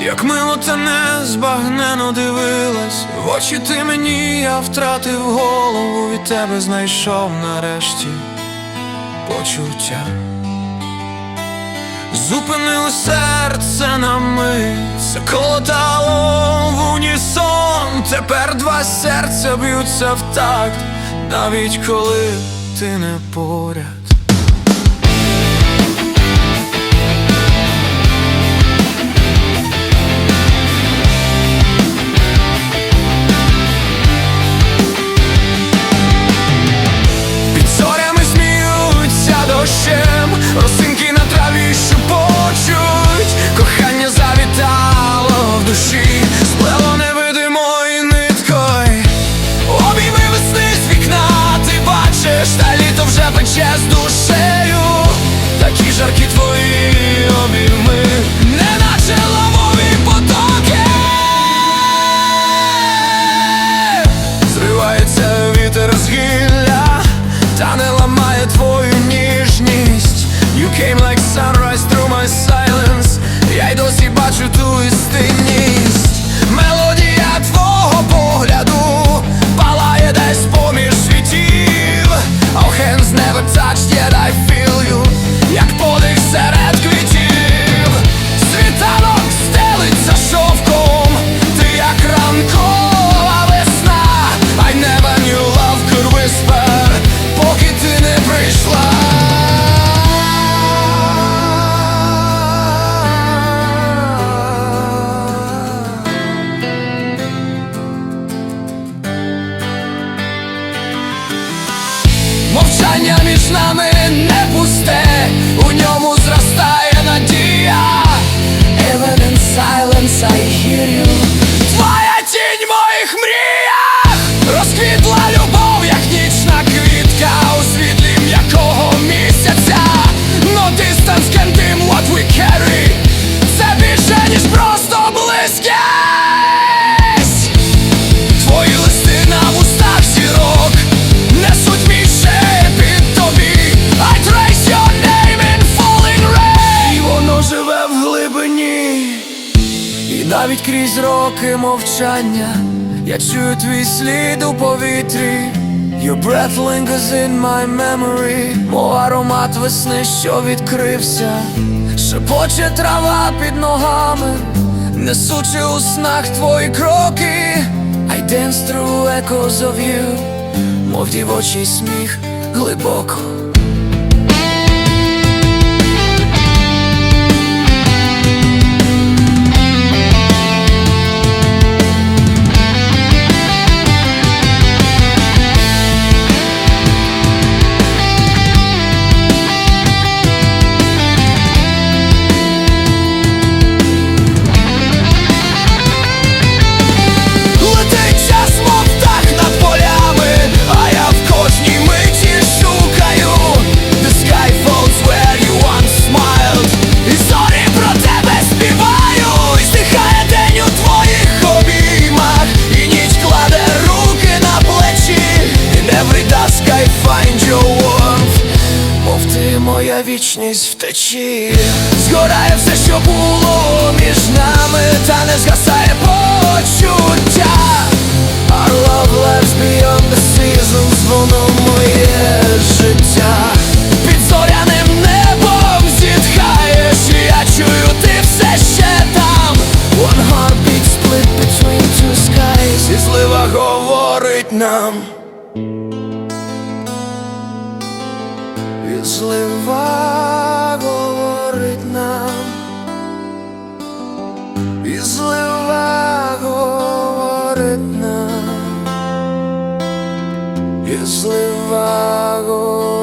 Як мило ти незбагнено дивилась, в очі ти мені, я втратив голову, від тебе знайшов нарешті почуття. Зупинило серце на мить, заколотало в унісон. Тепер два серця б'ються в такт, навіть коли ти не поряд. Вже пече never touched, yet. I Твої листи на вустах зірок. Несуть мій шепіт тобі. І воно живе в глибині. І навіть крізь роки мовчання Я чую твій слід у повітрі. Your breath lingers in my memory. Мов аромат весни, що відкрився. Шепоче трава під ногами Несучи у снах твої кроки I dance through echoes of you Мов дівочий сміх глибоко моя вічність втечі Згорає все, що було між нами, та не згасає почуття. Our love lives beyond the seasons, воно моє життя. Під зоряним небом зітхаєш, і я чую, ти все ще там. One heartbeat split between two skies. І злива говорить нам. Злива 홀가고